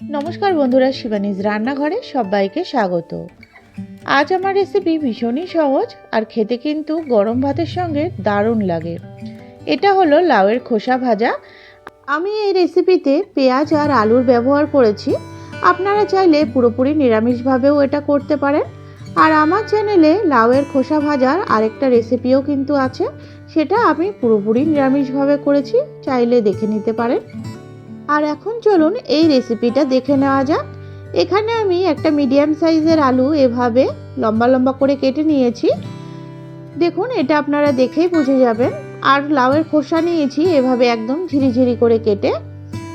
নমস্কার বন্ধুরা, শিবানীজ রান্নাঘরে সবাইকে স্বাগত। আজ আমার রেসিপি ভীষণই সহজ আর খেতে কিন্তু গরম ভাতের সঙ্গে দারুণ লাগে। এটা হলো লাউয়ের খোসা ভাজা। আমি এই রেসিপিতে পেঁয়াজ আর আলুর ব্যবহার করেছি। আপনারা চাইলে পুরোপুরি নিরামিষভাবেও এটা করতে পারেন। আর আমার চ্যানেলে লাউয়ের খোসা ভাজার আরেকটা রেসিপিও কিন্তু আছে। সেটা আমি পুরোপুরি নিরামিষভাবে করেছি। চাইলে দেখে নিতে পারেন। আর এখন চলুন এই রেসিপিটা দেখে নেওয়া যাক। এখানে আমি একটা মিডিয়াম সাইজের আলু এভাবে লম্বা লম্বা করে কেটে নিয়েছি। দেখুন, এটা আপনারা দেখেই বুঝে যাবেন। আর লাউয়ের খোসা নিয়েছি এভাবে একদম ঝিরিঝিরি করে কেটে।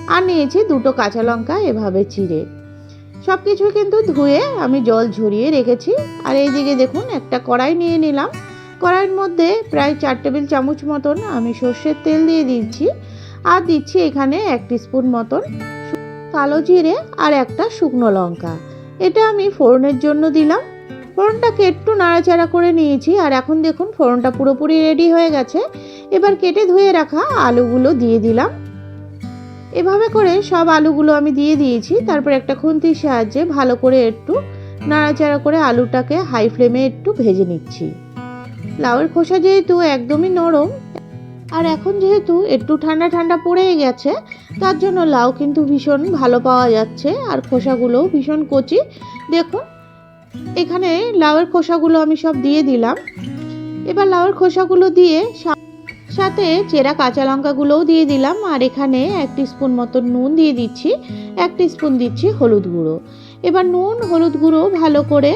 আর নিয়েছি দুটো কাঁচা লঙ্কা এভাবে চিড়ে। সব কিছু কিন্তু ধুয়ে আমি জল ঝরিয়ে রেখেছি। আর এই দিকে দেখুন, একটা কড়াই নিয়ে নিলাম। কড়াইয়ের মধ্যে প্রায় চার টেবিল চামচ মতন আমি সর্ষের তেল দিয়ে দিচ্ছি আর দিচ্ছি এখানে এক স্পুন মতন কালো জিরে আর একটা শুকনো লঙ্কা। এটা আমি ফোড়নের জন্য দিলাম। ফোড়নটাকে একটু নাড়াচাড়া করে নিয়েছি আর এখন দেখুন ফোড়নটা পুরোপুরি রেডি হয়ে গেছে। এবার কেটে ধুয়ে রাখা আলুগুলো দিয়ে দিলাম। এভাবে করে সব আলুগুলো আমি দিয়ে দিয়েছি। তারপর একটা খুন্তির সাহায্যে ভালো করে একটু নাড়াচাড়া করে আলুটাকে হাই ফ্লেমে একটু ভেজে নিচ্ছি। লাউয়ের খোসা যেহেতু একদমই নরম আর এখন যেহেতু একটু ঠান্ডা ঠান্ডা পড়েই গেছে, তার জন্য লাউ কিন্তু ভীষণ ভালো পাওয়া যাচ্ছে, আর খোসাগুলোও ভীষণ কচি। দেখুন, এখানে লাউয়ের খোসাগুলো আমি সব দিয়ে দিলাম। এবার লাউয়ের খোসাগুলো দিয়ে সাথে চেরা কাঁচা লঙ্কাগুলোও দিয়ে দিলাম, আর এখানে এক স্পুন মতো নুন দিয়ে দিচ্ছি, এক স্পুন দিচ্ছি হলুদ গুঁড়ো। এবার নুন, হলুদ গুঁড়ো ভালো করে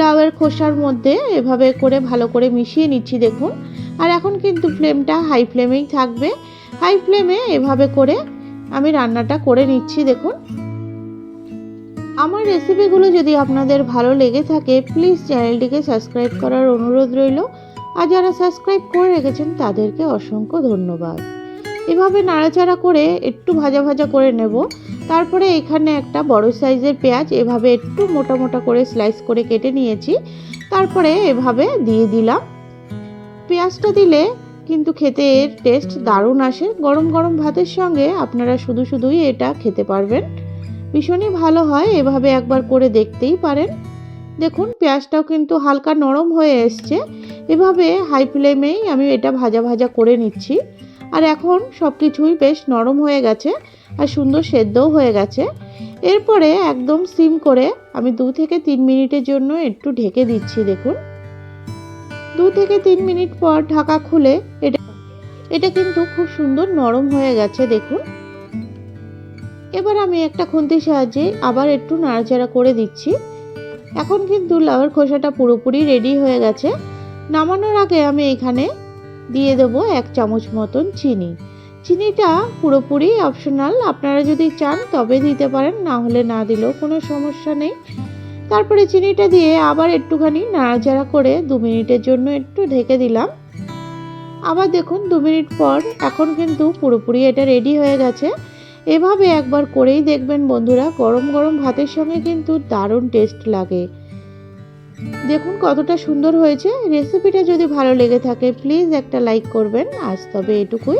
লাউয়ের খোসার মধ্যে এভাবে করে ভালো করে মিশিয়ে নিচ্ছি, দেখুন। আর এখন কিন্তু ফ্লেমটা হাই ফ্লেমেই থাকবে। হাই ফ্লেমে এভাবে করে আমি রান্নাটা করে নিচ্ছি, দেখুন। আমার রেসিপিগুলো যদি আপনাদের ভালো লেগে থাকে প্লিজ চ্যানেলটিকে সাবস্ক্রাইব করার অনুরোধ রইল। আর যারা সাবস্ক্রাইব করে রেখেছেন, তাদেরকে অসংখ্য ধন্যবাদ। এভাবে নাড়াচাড়া করে একটু ভাজা ভাজা করে নেব। তারপরে এখানে একটা বড় সাইজের পেঁয়াজ এভাবে একটু মোটা মোটা করে স্লাইস করে কেটে নিয়েছি। তারপরে এভাবে দিয়ে দিলাম। পেঁয়াজটা দিলে কিন্তু খেতে এর টেস্ট দারুণ আসে। গরম গরম ভাতের সঙ্গে আপনারা শুধু শুধুই এটা খেতে পারবেন। ভীষণই ভালো হয়, এভাবে একবার করে দেখতেই পারেন। দেখুন, পেঁয়াজটাও কিন্তু হালকা নরম হয়ে এসছে। এভাবে হাই ফ্লেমেই আমি এটা ভাজা ভাজা করে নিচ্ছি। আর এখন সব কিছুই বেশ নরম হয়ে গেছে আর সুন্দর সেদ্ধও হয়ে গেছে। এরপরে একদম সিম করে আমি দু থেকে তিন মিনিটের জন্য একটু ঢেকে দিচ্ছি, দেখুন। দু থেকে তিন মিনিট পর ঢাকা খুলে এটা এটা কিন্তু খুব সুন্দর নরম হয়ে গেছে, দেখুন। এবার আমি একটা খুন্তির সাহায্যে আবার একটু নাড়াচাড়া করে দিচ্ছি। এখন কিন্তু লাউয়ের খোসাটা পুরোপুরি রেডি হয়ে গেছে। নামানোর আগে আমি এখানে দিয়ে দেবো এক চামচ মতন চিনি। চিনিটা পুরোপুরি অপশনাল আপনারা যদি চান তবে দিতে পারেন, না হলে না দিলেও কোনো সমস্যা নেই। তারপরে চিনিটা দিয়ে আবার একটুখানি নাড়াচাড়া করে দু মিনিটের জন্য একটু ঢেকে দিলাম। আবার দেখুন, দু মিনিট পর এখন কিন্তু পুরোপুরি এটা রেডি হয়ে গেছে। এভাবে একবার করেই দেখবেন বন্ধুরা, গরম গরম ভাতের সঙ্গে কিন্তু দারুণ টেস্ট লাগে। দেখুন কতটা সুন্দর হয়েছে। রেসিপিটা যদি ভালো লেগে থাকে প্লিজ একটা লাইক করবেন। আজ তবে এটুকুই।